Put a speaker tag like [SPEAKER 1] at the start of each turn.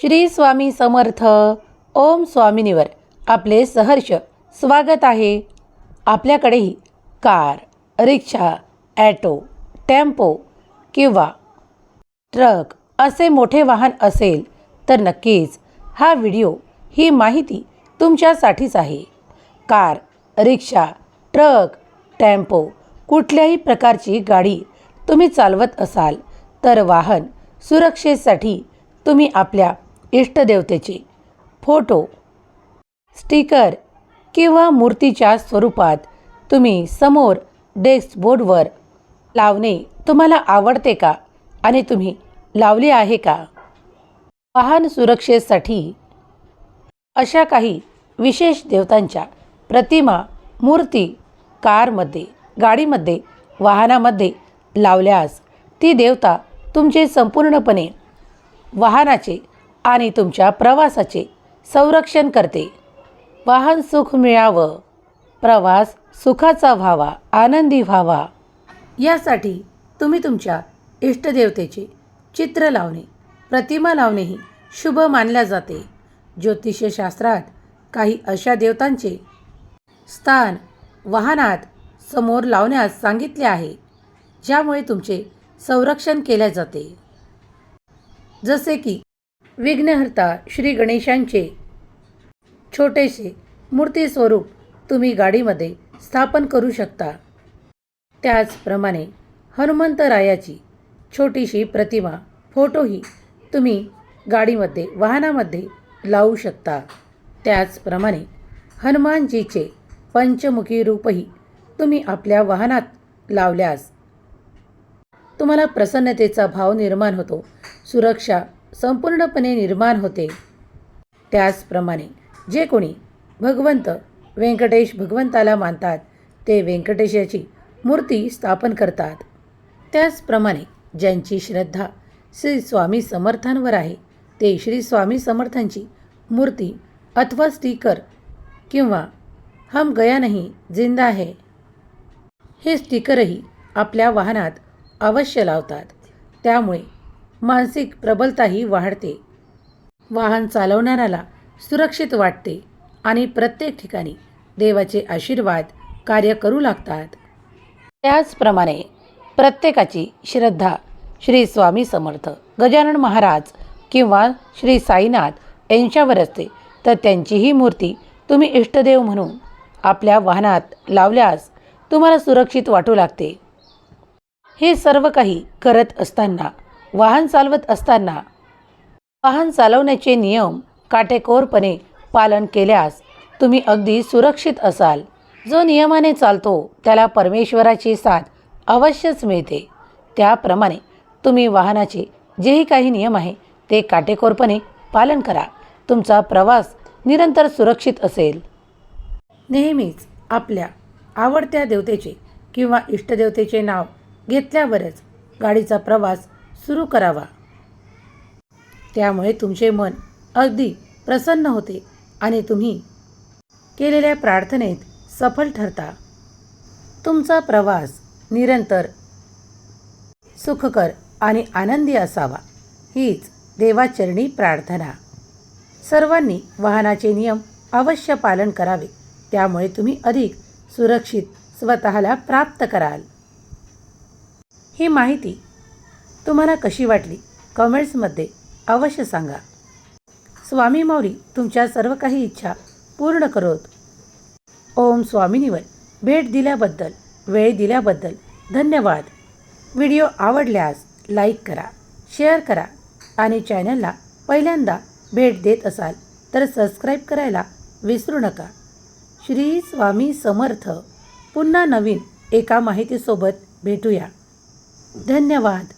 [SPEAKER 1] श्री स्वामी समर्थ. ओम स्वामिनीवर. आपले सहर्ष स्वागत आहे. आपल्याकडेही कार रिक्षा ॲटो टेम्पो किंवा ट्रक असे मोठे वाहन असेल तर नक्कीच हा व्हिडिओ ही माहिती तुमच्यासाठीच आहे. कार रिक्षा ट्रक टेम्पो कुठल्याही प्रकारची गाडी तुम्ही चालवत असाल तर वाहन सुरक्षेसाठी तुम्ही आपल्या इष्टदेवतेचे फोटो स्टिकर किंवा मूर्तीच्या स्वरूपात तुम्ही समोर डेस्कबोर्डवर लावणे तुम्हाला आवडते का आणि तुम्ही लावली आहे का? वाहन सुरक्षेसाठी अशा काही विशेष देवतांच्या प्रतिमा मूर्ती कारमध्ये गाडीमध्ये वाहनामध्ये लावल्यास ती देवता तुमचे संपूर्णपणे वाहनाचे आणि तुमच्या प्रवासाचे संरक्षण करते. वाहन सुख मिळावं. प्रवास सुखाचा व्हावा आनंदी व्हावा. यासाठी तुम्ही तुमच्या इष्टदेवतेचे चित्र लावणे प्रतिमा लावणेही शुभ मानल्या जाते. ज्योतिषशास्त्रात काही अशा देवतांचे स्थान वाहनात समोर लावण्यास सांगितले आहे ज्यामुळे तुमचे संरक्षण केले जाते. जसे की विघ्नहर्ता श्री गणेशांचे छोटेसे मूर्ती स्वरूप तुम्ही गाडीमध्ये स्थापन करू शकता. त्याचप्रमाणे हनुमंतरायाची छोटीशी प्रतिमा फोटोही तुम्ही गाडीमध्ये वाहनामध्ये लावू शकता. त्याचप्रमाणे हनुमानजीचे पंचमुखी रूपही तुम्ही आपल्या वाहनात लावल्यास तुम्हाला प्रसन्नतेचा भाव निर्माण होतो. सुरक्षा संपूर्णपणे निर्माण होते. त्याचप्रमाणे जे कोणी भगवंत व्यंकटेश भगवंताला मानतात ते व्यंकटेशाची मूर्ती स्थापन करतात. त्याचप्रमाणे ज्यांची श्रद्धा श्री स्वामी समर्थांवर आहे ते श्री स्वामी समर्थांची मूर्ती अथवा स्टिकर किंवा हम गया नाही जिंदा आहे हे स्टिकरही आपल्या वाहनात अवश्य लावतात. त्यामुळे मानसिक प्रबलताही वाढते. वाहन चालवणाऱ्याला सुरक्षित वाटते आणि प्रत्येक ठिकाणी देवाचे आशीर्वाद कार्य करू लागतात. त्याचप्रमाणे प्रत्येकाची श्रद्धा श्री स्वामी समर्थ गजानन महाराज किंवा श्री साईनाथ यांच्यावर असते. तर त्यांचीही मूर्ती तुम्ही इष्टदेव म्हणून आपल्या वाहनात लावल्यास तुम्हाला सुरक्षित वाटू लागते. हे सर्व काही करत असताना वाहन चालवत असताना वाहन चालवण्याचे नियम काटेकोरपणे पालन केल्यास तुम्ही अगदी सुरक्षित असाल. जो नियमाने चालतो त्याला परमेश्वराची साथ अवश्यच मिळते. त्याप्रमाणे तुम्ही वाहनाचे जेही काही नियम आहे ते काटेकोरपणे पालन करा. तुमचा प्रवास निरंतर सुरक्षित असेल. नेहमीच आपल्या आवडत्या देवतेचे किंवा इष्टदेवतेचे नाव घेतल्यावरच गाडीचा प्रवास सुरू करावा. त्यामुळे तुमचे मन अगदी प्रसन्न होते आणि तुम्ही केलेल्या प्रार्थनेत सफल ठरता. तुमचा प्रवास निरंतर सुखकर आणि आनंदी असावा हीच देवाचरणी प्रार्थना. सर्वांनी वाहनाचे नियम अवश्य पालन करावे त्यामुळे तुम्ही अधिक सुरक्षित स्वतःला प्राप्त कराल. ही माहिती तुम्हाला कशी वाटली? कमेंट्समध्ये अवश्य सांगा. स्वामी मौरी तुमच्या सर्व काही इच्छा पूर्ण करोत. ओम स्वामिनीवर भेट दिल्याबद्दल वेळ दिल्याबद्दल धन्यवाद. व्हिडिओ आवडल्यास लाईक करा शेअर करा आणि चॅनलला पहिल्यांदा भेट देत असाल तर सबस्क्राईब करायला विसरू नका. श्री स्वामी समर्थ. पुन्हा नवीन एका माहितीसोबत भेटूया. धन्यवाद.